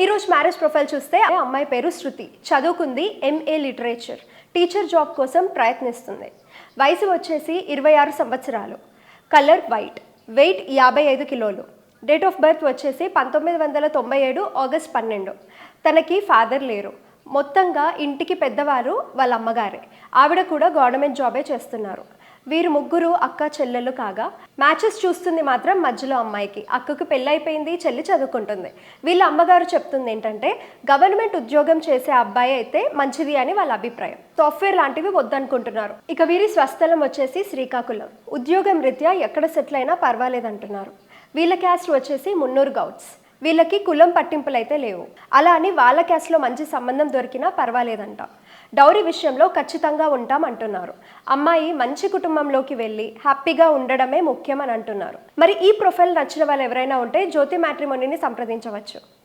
ఈరోజు marriage profile చూస్తే ఆ అమ్మాయి పేరు శృతి. చదువుకుంది ఎంఏ లిటరేచర్ టీచర్ జాబ్ కోసం ప్రయత్నిస్తుంది. వయసు వచ్చేసి ఇరవై ఆరు సంవత్సరాలు. కలర్ వైట్ వెయిట్ యాభై ఐదు కిలోలు. డేట్ ఆఫ్ బర్త్ వచ్చేసి పంతొమ్మిది వందల తొంభై ఏడు ఆగస్ట్ పన్నెండు. తనకి ఫాదర్ లేరు. మొత్తంగా ఇంటికి పెద్దవారు వాళ్ళ అమ్మగారే. ఆవిడ కూడా గవర్నమెంట్ జాబే చేస్తున్నారు. వీరు ముగ్గురు అక్క చెల్లెలు కాగా మ్యాచెస్ చూస్తుంది మాత్రం మధ్యలో అమ్మాయికి. అక్కకు పెళ్ళైపోయింది చెల్లి చదువుకుంటుంది. వీళ్ళ అమ్మగారు చెప్తుంది ఏంటంటే గవర్నమెంట్ ఉద్యోగం చేసే అబ్బాయి అయితే మంచిది అని వాళ్ళ అభిప్రాయం. సాఫ్ట్వేర్ లాంటివి వద్దనుకుంటున్నారు. ఇక వీరి స్వస్థలం వచ్చేసి శ్రీకాకుళం. ఉద్యోగం రీత్యా ఎక్కడ సెటిల్ అయినా పర్వాలేదంటున్నారు. వీళ్ళ క్యాస్ట్ వచ్చేసి మున్నూరు గౌడ్స్. వీళ్ళకి కులం పట్టింపులైతే లేవు. అలా అని వాళ్ళ క్యాస్ట్లో మంచి సంబంధం దొరికినా పర్వాలేదంట. డౌరీ విషయంలో ఖచ్చితంగా ఉంటాం అంటున్నారు. అమ్మాయి మంచి కుటుంబంలోకి వెళ్ళి హ్యాపీగా ఉండడమే ముఖ్యం అని అంటున్నారు. మరి ఈ ప్రొఫైల్ నచ్చిన వాళ్ళు ఎవరైనా ఉంటే జ్యోతి మ్యాట్రిమోనీని సంప్రదించవచ్చు.